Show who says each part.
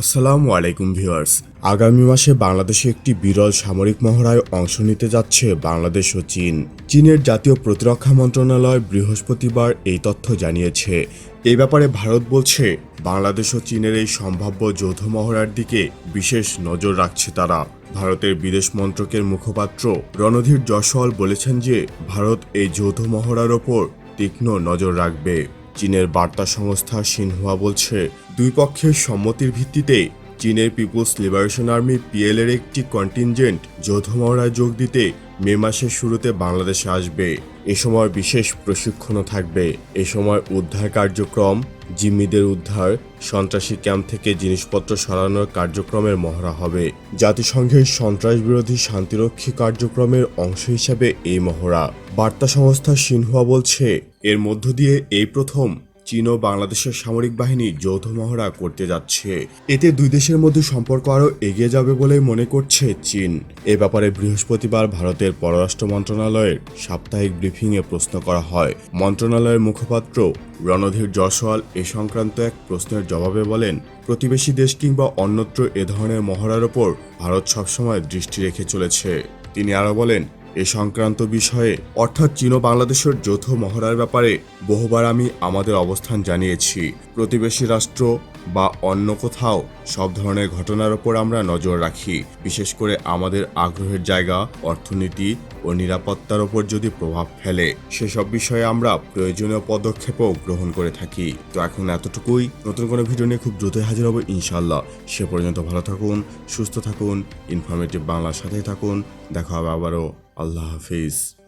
Speaker 1: আসসালামু আলাইকুম ভিউয়ার্স। আগামী মাসে বাংলাদেশে একটি বিরল সামরিক মহড়ায় অংশ নিতে যাচ্ছে বাংলাদেশ ও চীন। চীনের জাতীয় প্রতিরক্ষা মন্ত্রণালয় বৃহস্পতিবার এই তথ্য জানিয়েছে। এই ব্যাপারে ভারত বলছে, বাংলাদেশ ও চীনের এই সম্ভাব্য যৌথ মহড়ার দিকে বিশেষ নজর রাখছে তারা। ভারতের বিদেশ মন্ত্রকের মুখপাত্র রণধীর জয়সওয়াল বলেছেন যে, ভারত এই যৌথ মহড়ার ওপর তীক্ষ্ণ নজর রাখবে। চীনের বার্তা সংস্থা সিনহুয়া বলছে, দুই পক্ষের সম্মতির ভিত্তিতে চীনের পিপুলস লিবারেশন আর্মি পিএল এর একটি কন্টিনজেন্ট যৌথ মহড়ায় যোগ দিতে মে মাসের শুরুতে বাংলাদেশে আসবে। এ সময় বিশেষ প্রশিক্ষণও থাকবে। এ সময় উদ্ধার কার্যক্রম, জিম্মিদের উদ্ধার, সন্ত্রাসী ক্যাম্প থেকে জিনিসপত্র সরানোর কার্যক্রমের মহড়া হবে। জাতিসংঘের সন্ত্রাস বিরোধী শান্তিরক্ষী কার্যক্রমের অংশ হিসাবে এই মহড়া। বার্তা সংস্থা সিনহুয়া বলছে এর মধ্য দিয়ে এই প্রথম চীন ও বাংলাদেশের সামরিক বাহিনী যৌথ মহড়া করতে যাচ্ছে। এতে দুই দেশের মধ্যে সম্পর্ক আরও এগিয়ে যাবে বলে মনে করছে চীন। এ ব্যাপারে বৃহস্পতিবার ভারতের পররাষ্ট্র মন্ত্রণালয়ের সাপ্তাহিক ব্রিফিংয়ে প্রশ্ন করা হয়। মন্ত্রণালয়ের মুখপাত্র রণধীর জয়সওয়াল এ সংক্রান্ত এক প্রশ্নের জবাবে বলেন, প্রতিবেশী দেশ কিংবা অন্যত্র এ ধরনের মহড়ার ওপর ভারত সবসময় দৃষ্টি রেখে চলেছে। তিনি আরও বলেন এ সংক্রান্ত বিষয়ে, অর্থাৎ চীন বাংলাদেশের যৌথ মহড়ার ব্যাপারে বহুবার আমি আমাদের অবস্থান জানিয়েছি। প্রতিবেশী রাষ্ট্র বা অন্য কোথাও সব ধরনের ঘটনার ওপর আমরা নজর রাখি। বিশেষ করে আমাদের আগ্রহের জায়গা, অর্থনীতি ও নিরাপত্তার ওপর যদি প্রভাব ফেলে, সেসব বিষয়ে আমরা প্রয়োজনীয় পদক্ষেপও গ্রহণ করে থাকি। তো এখন এতটুকুই। নতুন কোনো ভিডিও নিয়ে খুব দ্রুতই হাজির হব ইনশাল্লাহ সে পর্যন্ত ভালো থাকুন, সুস্থ থাকুন ইনফরমেটিভ বাংলার সাথেই থাকুন। দেখা হবে আবারও। আল্লাহ হাফিজ।